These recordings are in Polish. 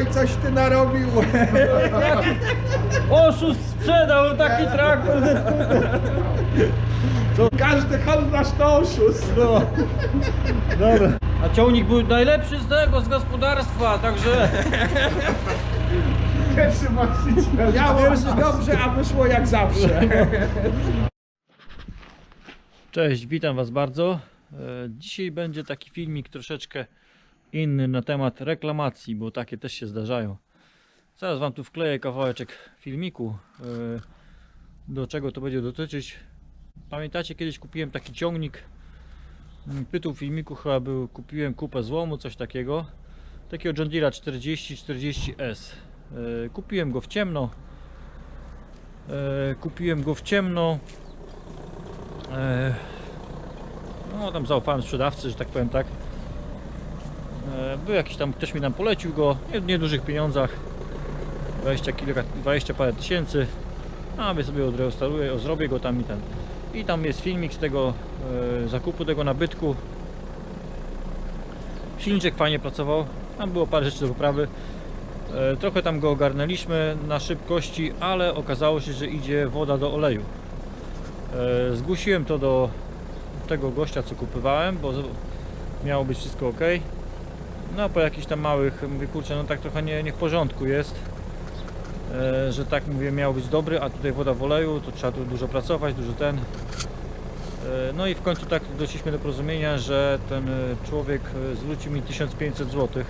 Słuchaj, coś ty narobił. Oszust sprzedał taki traktor. Każdy handlarz to oszust. No. Dobra. A ciągnik był najlepszy z tego, z gospodarstwa, także... Pierwszy właściciel. Miało być dobrze, a wyszło jak zawsze. Cześć, witam Was bardzo. E, Dzisiaj będzie taki filmik troszeczkę inny na temat reklamacji, bo takie też się zdarzają. Zaraz Wam tu wkleję kawałeczek filmiku, e, do czego to będzie dotyczyć. Pamiętacie, kiedyś kupiłem taki ciągnik. mm, Tytuł filmiku chyba był Kupiłem kupę złomu, coś takiego. Takiego John Deere 4040S. E, Kupiłem go w ciemno. E, Kupiłem go w ciemno. No tam zaufałem sprzedawcy, że tak powiem tak. E, Był jakiś tam, ktoś mi tam polecił go, w niedużych pieniądzach. 20 kilka, 20 parę tysięcy. A więc sobie odrestauruję, zrobię go tam i ten. I tam jest filmik z tego e, zakupu tego nabytku. Silniczek fajnie pracował. Tam było parę rzeczy do poprawy. E, Trochę tam go ogarnęliśmy na szybkości, ale okazało się, że idzie woda do oleju. E, Zgłosiłem to do tego gościa, co kupywałem, bo miało być wszystko ok. No po jakichś tam małych, mówię kurczę, no tak trochę nie, nie w porządku jest. E, że tak mówię, miał być dobry, a tutaj woda w oleju, to trzeba tu dużo pracować, dużo ten. E, no i w końcu tak doszliśmy do porozumienia, że ten e, człowiek zwrócił mi 1500 zł.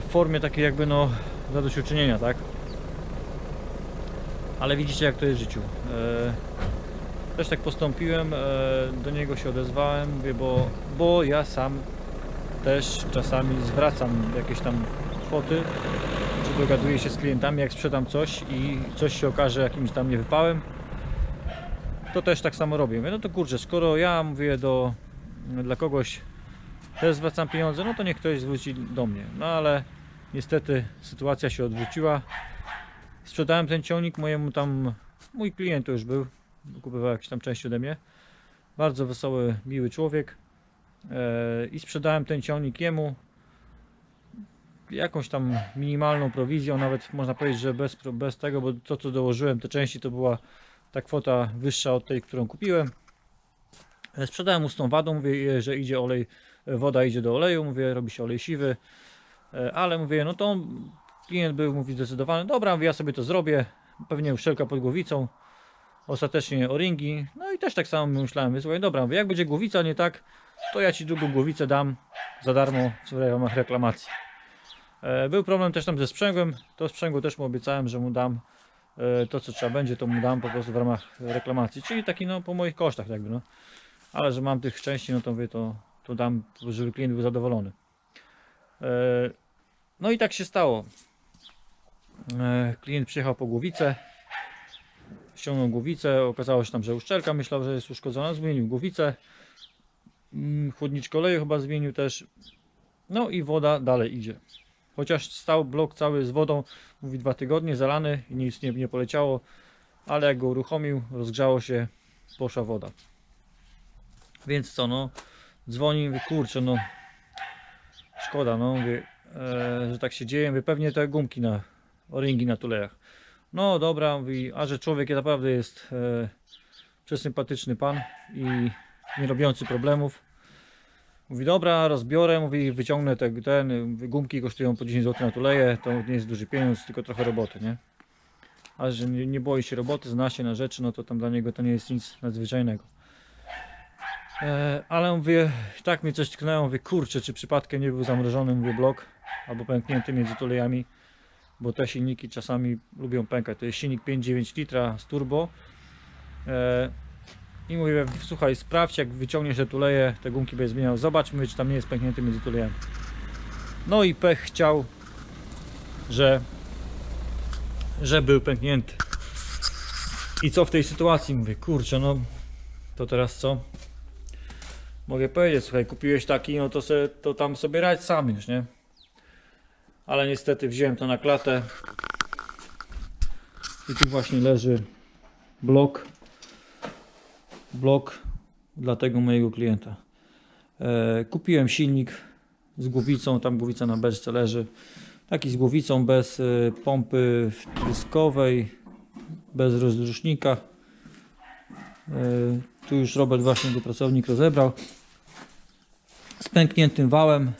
W formie takiej jakby no zadośćuczynienia, tak? Ale widzicie jak to jest w życiu. Też tak postąpiłem, do niego się odezwałem, mówię, bo, bo ja sam też czasami zwracam jakieś tam kwoty, czy dogaduję się z klientami, jak sprzedam coś i coś się okaże jakimś tam niewypałem, to też tak samo robię. Mówię, no to kurczę, skoro ja mówię do, dla kogoś też zwracam pieniądze, no to niech ktoś zwróci do mnie. No ale niestety sytuacja się odwróciła. Sprzedałem ten ciągnik mojemu tam, mój klient to już był, kupował jakieś tam części ode mnie. Bardzo wesoły, miły człowiek. E, I sprzedałem ten ciągnik jemu. Jakąś tam minimalną prowizją, nawet można powiedzieć, że bez, bez tego, bo to co dołożyłem, te części to była ta kwota wyższa od tej, którą kupiłem. E, Sprzedałem mu z tą wadą, mówię, że idzie olej, e, woda idzie do oleju, mówię, robi się olej siwy. E, Ale mówię, no to klient był, mówi zdecydowany, dobra, mówię, ja sobie to zrobię, pewnie uszczelka pod głowicą, ostatecznie o-ringi, no i też tak samo myślałem, mówię, dobra, mówię, jak będzie głowica nie tak, to ja Ci drugą głowicę dam za darmo w ramach reklamacji. E, Był problem też tam ze sprzęgłem, to sprzęgło też mu obiecałem, że mu dam e, to co trzeba będzie, to mu dam po prostu w ramach reklamacji, czyli taki no po moich kosztach jakby no. Ale że mam tych części, no to mówię, to, to dam, żeby klient był zadowolony. E, No i tak się stało. Klient przyjechał po głowicę, ściągnął głowicę, okazało się tam, że uszczelka myślał, że jest uszkodzona, zmienił głowicę, Mm, chłodniczkę oleju chyba zmienił też, no i woda dalej idzie. Chociaż stał blok cały z wodą, mówi dwa tygodnie zalany i nic nie, nie poleciało, ale jak go uruchomił, rozgrzało się, poszła woda. Więc co, no, dzwoni, mówi, kurczę, no, szkoda, no, mówię, e, że tak się dzieje, mówię, pewnie te gumki na, o-ringi na tulejach. No dobra, mówi, a że człowiek naprawdę jest e, przesympatyczny pan i nie robiący problemów. Mówi, dobra, rozbiorę, mówi, wyciągnę te, ten, mówi, gumki kosztują po 10 zł na tuleje, to nie jest duży pieniądz, tylko trochę roboty, nie? A że nie, nie boi się roboty, zna się na rzeczy, no to tam dla niego to nie jest nic nadzwyczajnego. E, ale mówię, tak mnie coś tknęło, mówię, kurczę, czy przypadkiem nie był zamrożony, mówię, blok, albo pęknięty między tulejami, bo te silniki czasami lubią pękać. To jest silnik 5,9 litra z turbo. E, I mówię, słuchaj, sprawdź, jak wyciągniesz te tuleje, te gumki będziesz zmieniał, zobacz, mówię, czy tam nie jest pęknięty między tulejami. No i pech chciał, że, że był pęknięty. I co w tej sytuacji? Mówię, kurczę, no to teraz co? Mogę powiedzieć, słuchaj, kupiłeś taki, no to, se, to tam sobie radź sam już, nie? Ale niestety wziąłem to na klatę. I tu właśnie leży blok. Blok dla tego mojego klienta. E, kupiłem silnik z głowicą, tam głowica na beczce leży. Taki z głowicą, bez y, pompy wtryskowej, bez rozrusznika. Y, Tu już Robert właśnie go pracownik rozebrał. Z pękniętym wałem.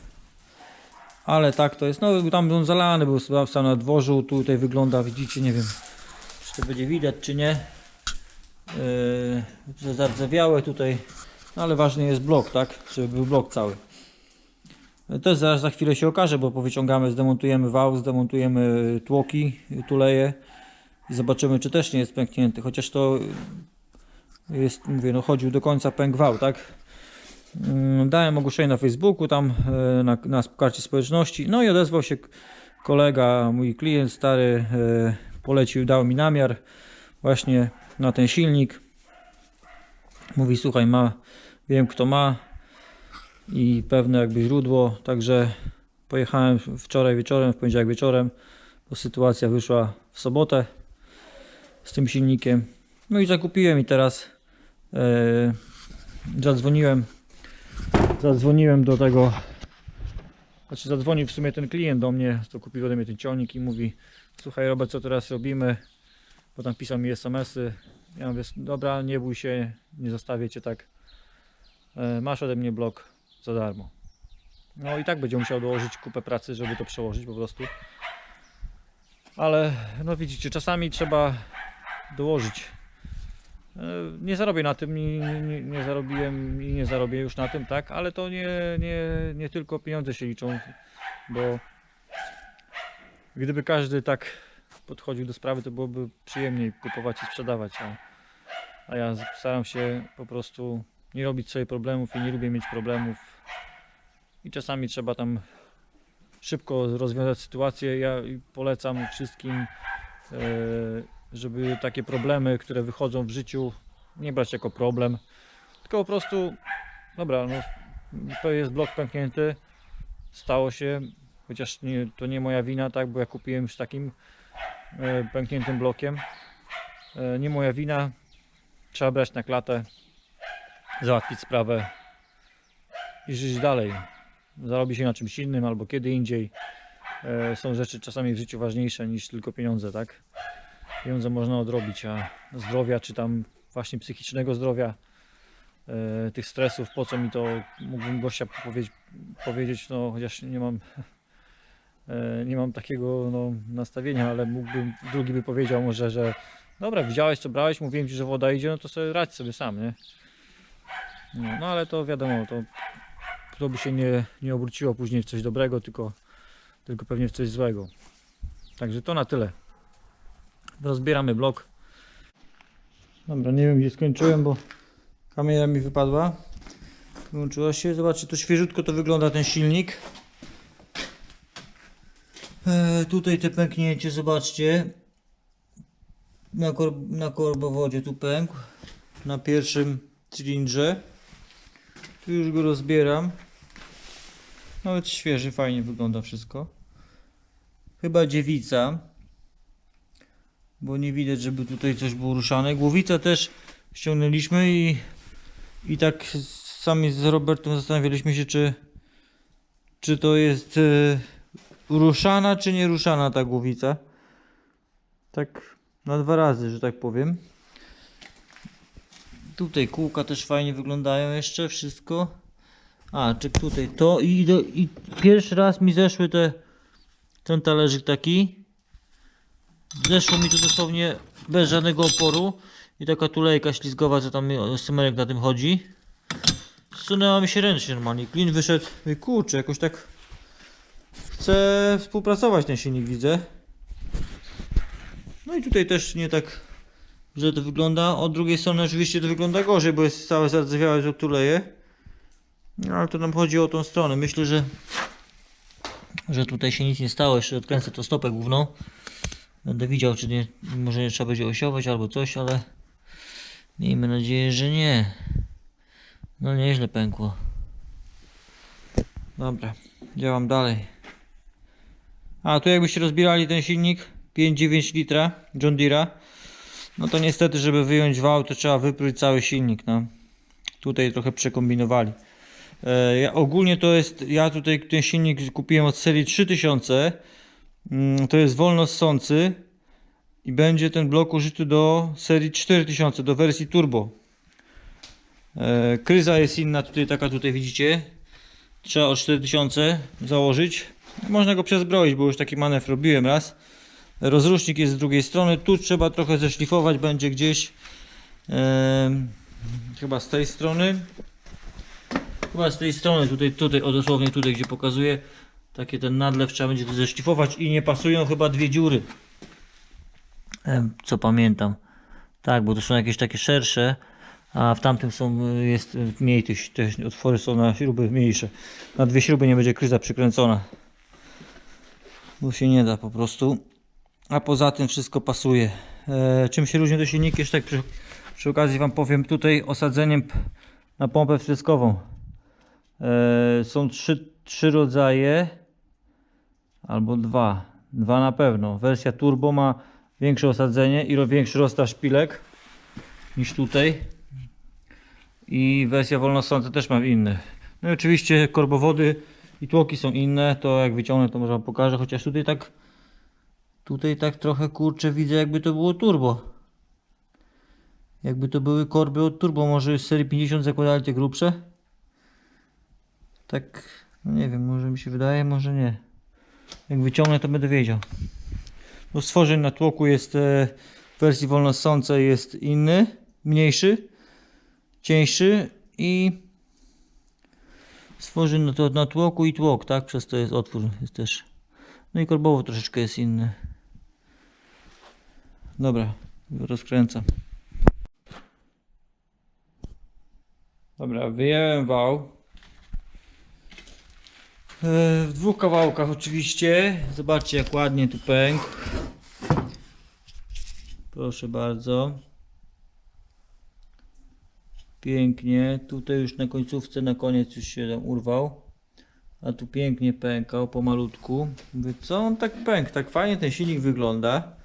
Ale tak to jest. No tam był zalany, był sprawca na dworzu. Tutaj wygląda, widzicie, nie wiem, czy to będzie widać, czy nie. Yy, zardzewiałe tutaj. No ale ważny jest blok, tak? Żeby był blok cały. Też zaraz za chwilę się okaże, bo powyciągamy, zdemontujemy wał, zdemontujemy tłoki, tuleje i zobaczymy, czy też nie jest pęknięty. Chociaż to jest, mówię, no chodził do końca pęk wał, tak? Dałem ogłoszenie na Facebooku, tam na, na karcie społeczności. No i odezwał się kolega, mój klient stary, polecił, dał mi namiar właśnie na ten silnik. Mówi, słuchaj, ma, wiem kto ma i pewne jakby źródło, także pojechałem wczoraj wieczorem, w poniedziałek wieczorem, bo sytuacja wyszła w sobotę z tym silnikiem. No i zakupiłem i teraz e, zadzwoniłem zadzwoniłem do tego znaczy zadzwonił w sumie ten klient do mnie, to kupił ode mnie ten ciągnik i mówi słuchaj Robert, co teraz robimy? Bo tam pisał mi SMS-y. Ja mówię, dobra, nie bój się, nie zostawię cię tak. E, Masz ode mnie blok za darmo. No i tak będzie musiał dołożyć kupę pracy, żeby to przełożyć po prostu. Ale no widzicie, czasami trzeba dołożyć. E, Nie zarobię na tym, nie, nie, nie zarobiłem i nie zarobię już na tym, tak? Ale to nie, nie, nie tylko pieniądze się liczą, bo gdyby każdy tak podchodził do sprawy, to byłoby przyjemniej kupować i sprzedawać, a, a ja staram się po prostu nie robić sobie problemów i nie lubię mieć problemów i czasami trzeba tam szybko rozwiązać sytuację. Ja polecam wszystkim, e, żeby takie problemy, które wychodzą w życiu, nie brać jako problem, tylko po prostu, dobra, no, jest blok pęknięty, stało się, chociaż nie, to nie moja wina, tak, bo ja kupiłem już takim pękniętym blokiem. E, nie moja wina, trzeba brać na klatę, załatwić sprawę i żyć dalej. Zarobi się na czymś innym albo kiedy indziej. E, są rzeczy czasami w życiu ważniejsze niż tylko pieniądze, tak? Pieniądze można odrobić, a zdrowia czy tam właśnie psychicznego zdrowia, e, tych stresów, po co mi to mógłbym gościa powiedzieć, powiedzieć no chociaż nie mam e, nie mam takiego no, nastawienia, ale mógłbym, drugi by powiedział może, że dobra, widziałeś co brałeś, mówiłem ci, że woda idzie, no to sobie radź sobie sam, nie? No, no ale to wiadomo, to, to by się nie, nie obróciło później w coś dobrego, tylko, tylko pewnie w coś złego. Także to na tyle. Rozbieramy blok. Dobra, nie wiem gdzie skończyłem, bo kamera mi wypadła. Wyłączyła się. Zobaczcie, to świeżutko to wygląda ten silnik. E, tutaj te pęknięcie, zobaczcie. Na, kor na korbowodzie tu pękł. Na pierwszym cylindrze. Tu już go rozbieram. Nawet świeży, fajnie wygląda wszystko. Chyba dziewica. Bo nie widać, żeby tutaj coś było ruszane. Głowicę też ściągnęliśmy i, i tak sami z Robertem zastanawialiśmy się, czy, czy to jest e, ruszana, czy nie ruszana ta głowica. Tak na dwa razy, że tak powiem. Tutaj kółka też fajnie wyglądają jeszcze, wszystko. A, czy tutaj to i, do, i pierwszy raz mi zeszły te, ten talerzyk taki. Zeszło mi to dosłownie bez żadnego oporu. I taka tulejka ślizgowa, co tam e, symerek na tym chodzi. Zsunęła mi się ręcznie normalnie. Klin wyszedł. Kurczę, jakoś tak chce współpracować ten silnik, widzę. No i tutaj też nie tak że to wygląda. Od drugiej strony oczywiście to wygląda gorzej, bo jest całe zardzewiałe, że tuleje. No ale to nam chodzi o tą stronę. Myślę, że że tutaj się nic nie stało. Jeszcze odkręcę to stopę główną. Będę widział, czy nie, może nie trzeba będzie osiować albo coś, ale miejmy nadzieję, że nie. No nieźle pękło. Dobra, działam dalej. A tu jakbyście rozbierali ten silnik 5,9 litra John Deere'a no to niestety, żeby wyjąć wał, to trzeba wypróć cały silnik. No. Tutaj trochę przekombinowali. E, ja, ogólnie to jest, ja tutaj ten silnik kupiłem od serii 3000. Mm, to jest wolno ssący i będzie ten blok użyty do serii 4000, do wersji turbo. E, kryza jest inna, tutaj taka tutaj widzicie. Trzeba o 4000 założyć. Można go przezbroić, bo już taki manewr robiłem raz. Rozrusznik jest z drugiej strony. Tu trzeba trochę zeszlifować, będzie gdzieś em, chyba z tej strony. Chyba z tej strony, tutaj, tutaj, o dosłownie tutaj, gdzie pokazuję. Takie ten nadlew trzeba będzie zeszlifować i nie pasują chyba dwie dziury. Co pamiętam. Tak, bo to są jakieś takie szersze, a w tamtym są, jest mniej te otwory są na śruby mniejsze. Na dwie śruby nie będzie kryza przykręcona. Bo się nie da po prostu. A poza tym wszystko pasuje. E, czym się różni to silniki? Jeszcze tak przy, przy okazji Wam powiem tutaj osadzeniem na pompę wtryskową. E, są trzy, trzy rodzaje albo dwa. Dwa na pewno. Wersja turbo ma większe osadzenie i większy rozstaw szpilek niż tutaj. I wersja wolnosąca też ma inny. No i oczywiście korbowody i tłoki są inne. To jak wyciągnę to może Wam pokażę. Chociaż tutaj tak Tutaj tak trochę kurczę widzę jakby to było turbo. Jakby to były korby od turbo, może z serii 50 zakładali te grubsze. Tak, no nie wiem, może mi się wydaje, może nie. Jak wyciągnę to będę wiedział. Bo stworzeń na tłoku jest e, w wersji wolnossącej jest inny, mniejszy, cieńszy i stworzeń na, to, na tłoku i tłok, tak? Przez to jest otwór, jest też. No i korbowo troszeczkę jest inny. Dobra, rozkręcam. Dobra, wyjąłem wał. E, W dwóch kawałkach oczywiście. Zobaczcie jak ładnie tu pękł. Proszę bardzo. Pięknie. Tutaj już na końcówce, na koniec już się tam urwał. A tu pięknie pękał pomalutku. Mówię, co on tak pękł? Tak fajnie ten silnik wygląda.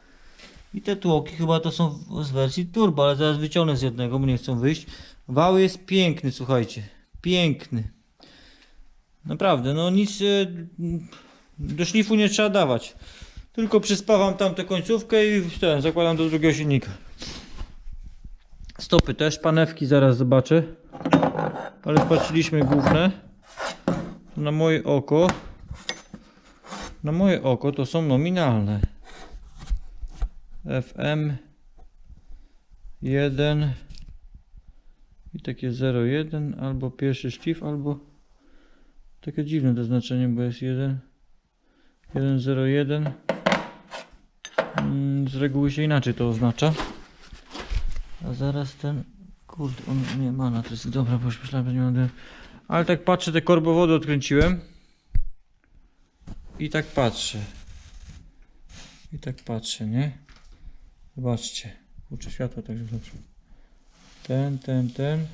I te tłoki chyba to są z wersji turbo, ale zaraz wyciągnę z jednego, bo nie chcą wyjść. Wał jest piękny, słuchajcie. Piękny. Naprawdę, no nic e, do szlifu nie trzeba dawać. Tylko przyspawam tam tę końcówkę i ten, zakładam do drugiego silnika. Stopy też, panewki zaraz zobaczę. Ale patrzyliśmy główne. Na moje oko. Na moje oko to są nominalne. FM 1 i takie 0,1 albo pierwszy szlif, albo takie dziwne to znaczenie, bo jest 1 1,01 Mm, z reguły się inaczej to oznacza a zaraz ten kurde, on nie ma na jest dobra, bo już myślałem, że nie mam ale tak patrzę, te korbowody odkręciłem i tak patrzę i tak patrzę, nie? Zobaczcie. Kurczę światło także dobrze. Ten, ten, ten.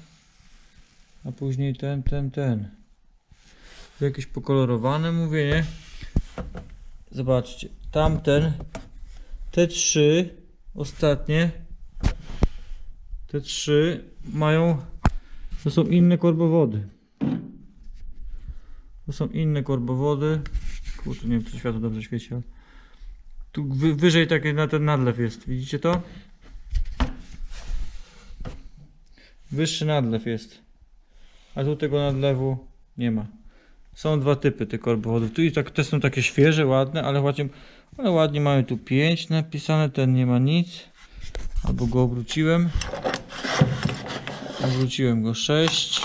A później ten, ten, ten. Jakieś pokolorowane mówię, nie? Zobaczcie. Tamten. Te trzy ostatnie. Te trzy mają. To są inne korbowody. To są inne korbowody. Kurczę, nie wiem czy światło dobrze świeci, ale tu wy, wyżej taki na ten nadlew jest. Widzicie to? Wyższy nadlew jest. A tu tego nadlewu nie ma. Są dwa typy tych korbowodów. Tu i tak te są takie świeże, ładne, ale ładnie, ale ładnie mamy tu 5 napisane, ten nie ma nic. Albo go obróciłem. Obróciłem go 6.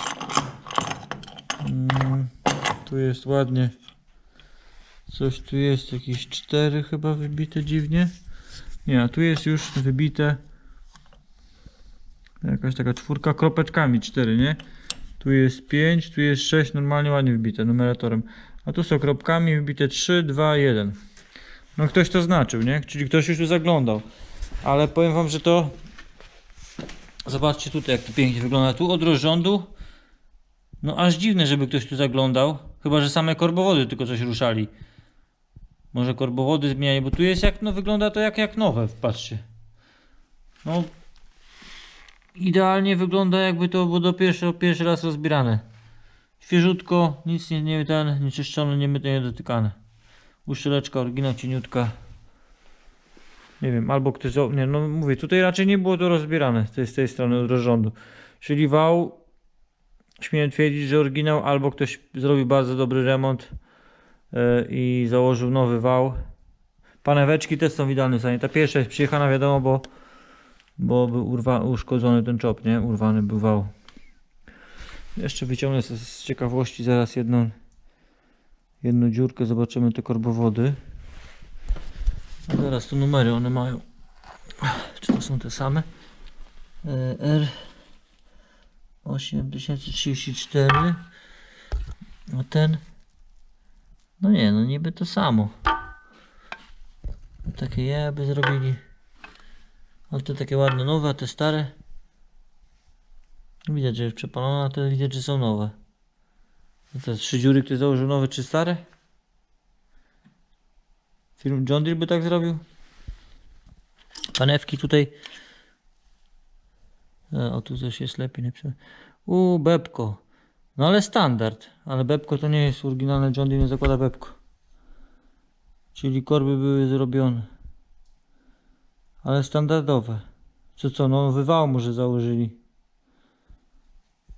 Mm, tu jest ładnie. Coś tu jest, jakieś 4 chyba wybite dziwnie. Nie, a tu jest już wybite jakaś taka czwórka kropeczkami 4, nie? Tu jest 5, tu jest 6, normalnie ładnie wybite numeratorem. A tu są kropkami wybite 3, 2, 1. No ktoś to znaczył, nie? Czyli ktoś już tu zaglądał. Ale powiem wam, że to Zobaczcie tutaj jak to pięknie wygląda. Tu od rozrządu No aż dziwne, żeby ktoś tu zaglądał. Chyba, że same korbowody tylko coś ruszali. Może korbowody zmieniali, bo tu jest jak, no wygląda to jak, jak nowe, patrzcie. No, idealnie wygląda jakby to było do pierwszy, pierwszy raz rozbierane. Świeżutko, nic nie, nie ten, nie czyszczone, nie myte, nie dotykane. Uszczeleczka, oryginał, cieniutka. Nie wiem, albo ktoś, nie no mówię, tutaj raczej nie było to rozbierane z tej, z tej strony od rozrządu. Czyli wał, śmiem twierdzić, że oryginał, albo ktoś zrobił bardzo dobry remont e, i założył nowy wał. Paneweczki też są w idealnym stanie. Ta pierwsza jest przyjechana wiadomo, bo, bo był urwa, uszkodzony ten czop, nie? Urwany był wał. Jeszcze wyciągnę z, z ciekawości zaraz jedną, jedną dziurkę, zobaczymy te korbowody. Zaraz tu numery one mają. Czy to są te same? E, R 8034 A ten No nie, no niby to samo Takie jeby zrobili Ale te takie ładne nowe, a te stare Widać, że jest przepalone, a te widać, że są nowe A Te trzy dziury, które założył nowe czy stare? Firm John Deere by tak zrobił? Panewki tutaj E, O, tu coś jest lepiej napisane. U, Bepko. No ale standard. Ale Bepko to nie jest oryginalne. John Deere nie zakłada Bepko. Czyli korby były zrobione. Ale standardowe. Co co, no wywał może założyli.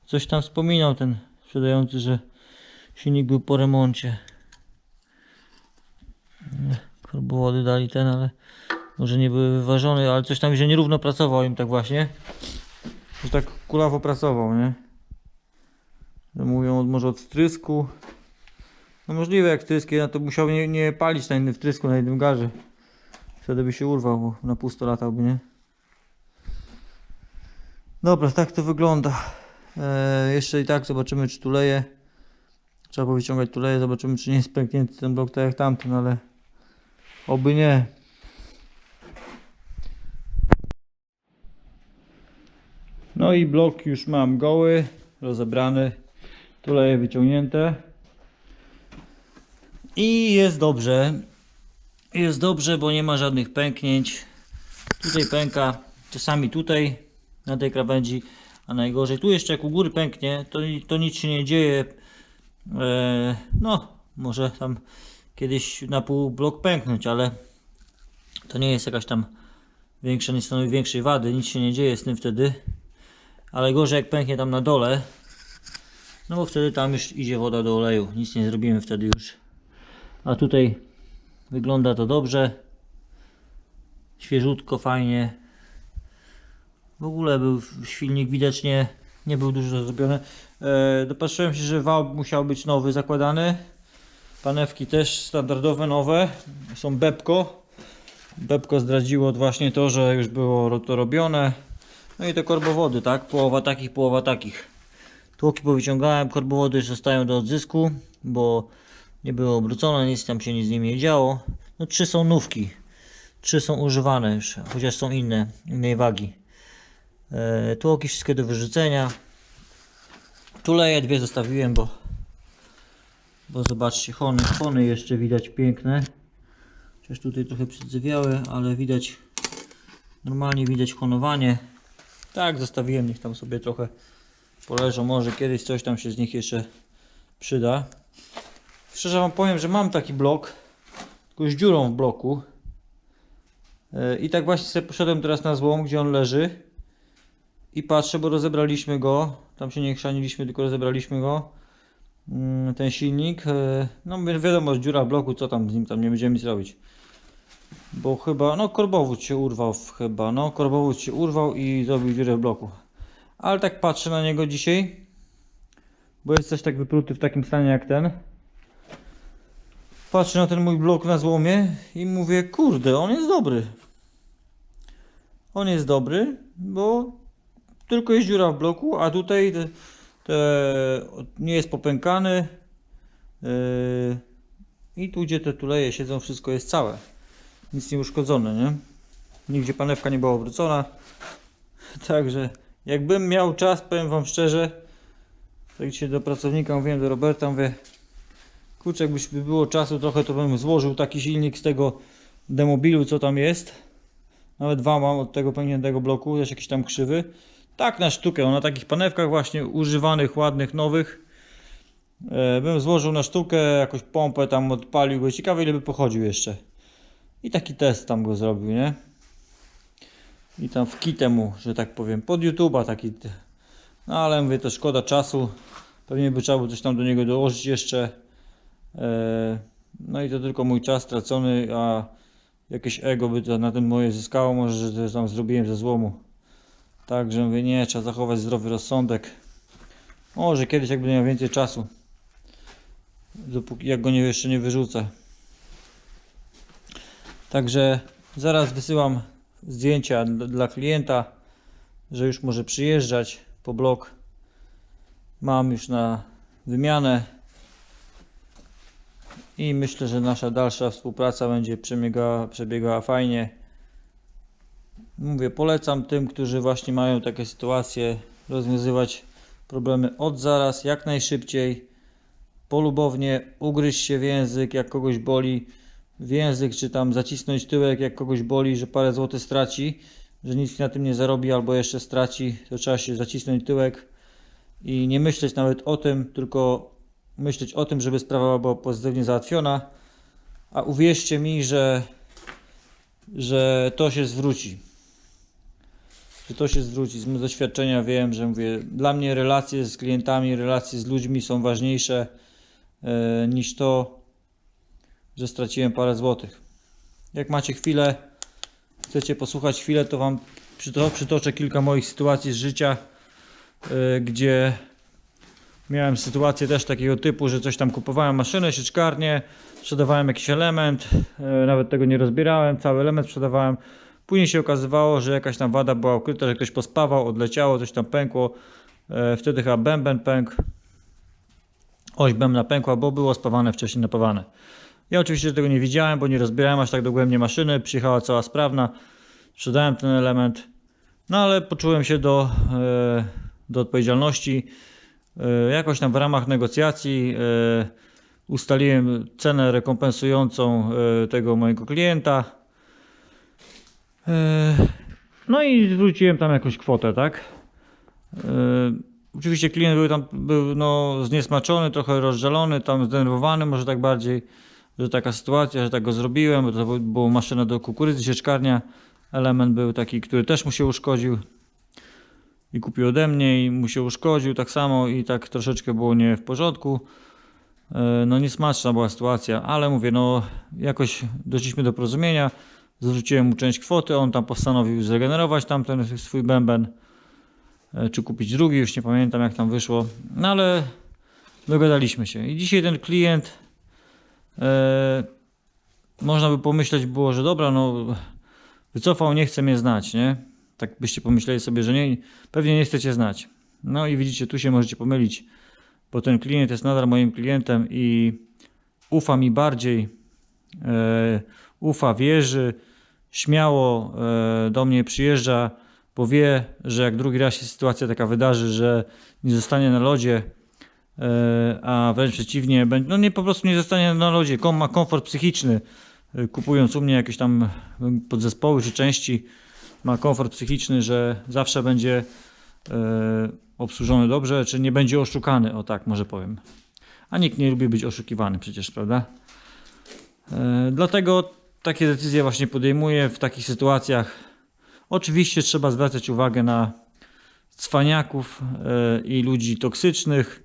Coś tam wspominał ten sprzedający, że silnik był po remoncie. Korbowody dali ten, ale może nie były wyważone, ale coś tam, że nierówno pracował im tak właśnie że tak kulawo pracował, nie? Że mówią od, może od wtrysku. No możliwe jak wtryski, no to musiał nie, nie palić na innym wtrysku, na jednym garze. Wtedy by się urwał, bo na pusto latałby, nie? Dobra, tak to wygląda. E, jeszcze i tak zobaczymy czy tu leje. Trzeba powyciągać tuleje, zobaczymy czy nie jest pęknięty ten blok tak jak tamten, ale oby nie. No i blok już mam goły, rozebrany, tuleje wyciągnięte. I jest dobrze. Jest dobrze, bo nie ma żadnych pęknięć. Tutaj pęka, czasami tutaj na tej krawędzi, a najgorzej tu jeszcze jak u góry pęknie, to, to nic się nie dzieje. E, no, może tam kiedyś na pół blok pęknąć, ale to nie jest jakaś tam większa, nie stanowi większej wady, nic się nie dzieje z tym wtedy. Ale gorzej jak pęknie tam na dole no bo wtedy tam już idzie woda do oleju nic nie zrobimy wtedy już. A tutaj wygląda to dobrze świeżutko, fajnie. W ogóle był silnik widocznie nie był dużo zrobiony. E, dopatrzyłem się, że wał musiał być nowy zakładany panewki też standardowe nowe są Bepko Bepko zdradziło właśnie to, że już było to robione no i te korbowody, tak? Połowa takich, połowa takich. Tłoki powyciągałem, korbowody zostają do odzysku, bo nie były obrócone, nic tam się nic z nimi nie działo. No trzy są nówki. Trzy są używane już, chociaż są inne, innej wagi. E, tłoki wszystkie do wyrzucenia. Tuleje dwie zostawiłem, bo bo zobaczcie, hony, hony jeszcze widać piękne. Chociaż tutaj trochę przydzywiały, ale widać normalnie widać honowanie. Tak, zostawiłem, niech tam sobie trochę poleżą. Może kiedyś coś tam się z nich jeszcze przyda. Szczerze Wam powiem, że mam taki blok, tylko z dziurą w bloku. Yy, I tak właśnie sobie poszedłem teraz na złom, gdzie on leży. I patrzę, bo rozebraliśmy go. Tam się nie chrzaniliśmy, tylko rozebraliśmy go. Yy, Ten silnik. Yy, No wi- wiadomo, że dziura w bloku, co tam z nim tam nie będziemy nic robić. Bo chyba, no korbowód się urwał chyba, no korbowód się urwał i zrobił dziurę w bloku. Ale tak patrzę na niego dzisiaj, bo jest coś tak wypruty w takim stanie jak ten. Patrzę na ten mój blok na złomie i mówię, kurde, on jest dobry. On jest dobry, bo tylko jest dziura w bloku, a tutaj nie jest popękany. Yy, I tu gdzie te tuleje siedzą, wszystko jest całe nic nie uszkodzone, nie? Nigdzie panewka nie była obrócona. Także jakbym miał czas, powiem wam szczerze, tak dzisiaj do pracownika mówiłem, do Roberta, mówię, kurczę, jakbyś było czasu trochę, to bym złożył taki silnik z tego demobilu, co tam jest. Nawet dwa mam od tego pękniętego bloku, też jakiś tam krzywy. Tak na sztukę, on na takich panewkach właśnie używanych, ładnych, nowych. E, bym złożył na sztukę jakąś pompę, tam odpalił go. Ciekawe ile by pochodził jeszcze. I taki test tam go zrobił, nie? I tam w kitę mu, że tak powiem, pod YouTube'a taki. No ale mówię, to szkoda czasu. Pewnie by trzeba było coś tam do niego dołożyć jeszcze. E, no i to tylko mój czas stracony, a jakieś ego by to na tym moje zyskało, może, że tam zrobiłem ze złomu. Także mówię, nie, trzeba zachować zdrowy rozsądek. Może kiedyś jak będę miał więcej czasu. Dopóki jak go nie, jeszcze nie wyrzucę. Także zaraz wysyłam zdjęcia dla, klienta, że już może przyjeżdżać po blok. Mam już na wymianę. I myślę, że nasza dalsza współpraca będzie przebiegała, przebiegała fajnie. Mówię, polecam tym, którzy właśnie mają takie sytuacje, rozwiązywać problemy od zaraz, jak najszybciej, polubownie, ugryźć się w język, jak kogoś boli. W język, czy tam zacisnąć tyłek, jak kogoś boli, że parę złotych straci, że nic na tym nie zarobi albo jeszcze straci, to trzeba się zacisnąć tyłek i nie myśleć nawet o tym, tylko myśleć o tym, żeby sprawa była pozytywnie załatwiona, a uwierzcie mi, że, że to się zwróci że to się zwróci. Z mojego doświadczenia wiem, że mówię, dla mnie relacje z klientami, relacje z ludźmi są ważniejsze e, niż to, że straciłem parę złotych. Jak macie chwilę, chcecie posłuchać chwilę, to Wam przyto, przytoczę kilka moich sytuacji z życia, e, gdzie miałem sytuację też takiego typu, że coś tam kupowałem maszynę, sieczkarnię, sprzedawałem jakiś element, e, nawet tego nie rozbierałem, cały element sprzedawałem. Później się okazywało, że jakaś tam wada była ukryta, że ktoś pospawał, odleciało, coś tam pękło. E, wtedy chyba bęben pękł. Oś bębna pękła, bo było spawane wcześniej napawane. Ja oczywiście tego nie widziałem, bo nie rozbierałem aż tak dogłębnie maszyny. Przyjechała cała sprawna. Sprzedałem ten element. No ale poczułem się do, e, do odpowiedzialności. E, jakoś tam w ramach negocjacji ustaliłem cenę rekompensującą tego mojego klienta. E, No i zwróciłem tam jakąś kwotę, tak? E, Oczywiście klient był tam był no, zniesmaczony, trochę rozżalony, tam zdenerwowany, może tak bardziej, że taka sytuacja, że tak go zrobiłem, bo to był- była maszyna do kukurydzy, sieczkarnia. Element był taki, który też mu się uszkodził i kupił ode mnie i mu się uszkodził tak samo i tak troszeczkę było nie w porządku. E, No niesmaczna była sytuacja, ale mówię, no jakoś doszliśmy do porozumienia. Zwróciłem mu część kwoty, on tam postanowił zregenerować tamten swój bęben, e, czy kupić drugi, już nie pamiętam jak tam wyszło, no ale dogadaliśmy się. I dzisiaj ten klient, e, można by pomyśleć było, że dobra, no wycofał, nie chce mnie znać, nie? Tak byście pomyśleli sobie, że nie, pewnie nie chcecie znać. No i widzicie, tu się możecie pomylić, bo ten klient jest nadal moim klientem i ufa mi bardziej, e, ufa, wierzy, śmiało e, do mnie przyjeżdża, bo wie, że jak drugi raz się sytuacja taka wydarzy, że nie zostanie na lodzie, e, a wręcz przeciwnie, no nie po prostu nie zostanie na lodzie, ma komfort psychiczny, e, kupując u mnie jakieś tam podzespoły czy części, ma komfort psychiczny, że zawsze będzie obsłużony dobrze, czy nie będzie oszukany, o tak może powiem. A nikt nie lubi być oszukiwany przecież, prawda? Dlatego takie decyzje właśnie podejmuję w takich sytuacjach. Oczywiście trzeba zwracać uwagę na cwaniaków e, i ludzi toksycznych,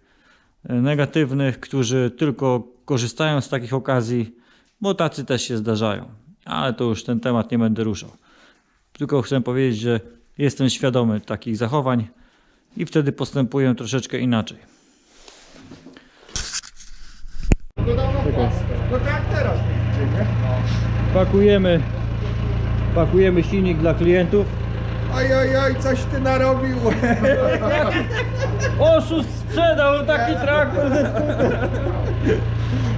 e, negatywnych, którzy tylko korzystają z takich okazji, bo tacy też się zdarzają. Ale to już ten temat nie będę ruszał. Tylko chcę powiedzieć, że jestem świadomy takich zachowań i wtedy postępuję troszeczkę inaczej. To dawno płasko. No tak teraz widzicie, nie? Pakujemy, pakujemy silnik dla klientów. Oj, oj, oj, coś ty narobił. Oszust sprzedał taki traktor.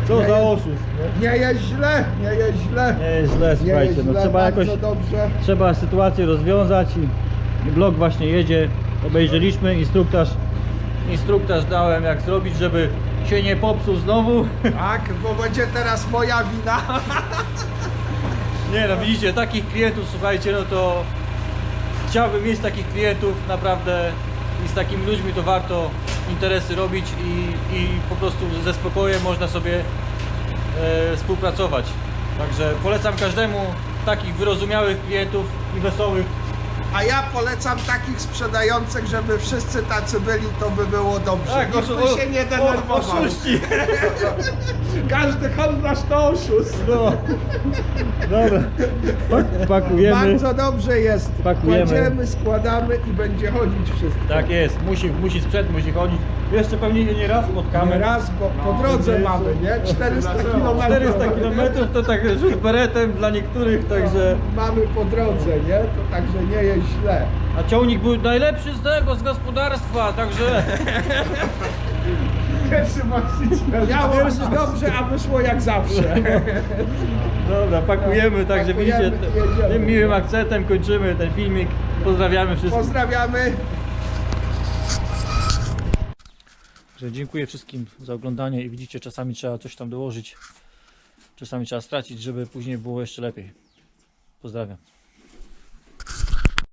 Co za oszust? Nie jest źle, nie jest źle. Nie jest źle, Nie słuchajcie, jest no źle, trzeba bardzo jakoś, dobrze. trzeba sytuację rozwiązać i blok właśnie jedzie, obejrzeliśmy, instruktaż, instruktaż dałem jak zrobić, żeby się nie popsuł znowu. Tak, bo będzie teraz moja wina. Nie no, widzicie, takich klientów, słuchajcie, no to chciałbym mieć takich klientów, naprawdę i z takimi ludźmi to warto interesy robić i, i po prostu ze spokojem można sobie e, współpracować. Także polecam każdemu takich wyrozumiałych klientów i wesołych. A ja polecam takich sprzedających, żeby wszyscy tacy byli, to by było dobrze. Tak, Nikt by się nie denerwował. Oszuści! Każdy handlarz to oszust. No. Dobra, Pak- pakujemy. Bardzo dobrze jest. Pakujemy. Kładziemy, składamy i będzie chodzić wszystko. Tak jest, musi, musi sprzęt, musi chodzić. Jeszcze pewnie nie raz spotkamy. Raz, bo po drodze Jezu. mamy, nie? 400 km. 400 km to tak rzut beretem dla niektórych, także. Mamy po drodze, nie? To także nie jest źle. A ciągnik był najlepszy z tego, z gospodarstwa, także. Pierwszy właściciel. Miało dobrze, a wyszło jak zawsze. Dobra, pakujemy, także widzicie, tym miłym akcentem kończymy ten filmik. Pozdrawiamy wszystkich. Pozdrawiamy. Że dziękuję wszystkim za oglądanie i widzicie, czasami trzeba coś tam dołożyć, czasami trzeba stracić, żeby później było jeszcze lepiej. Pozdrawiam.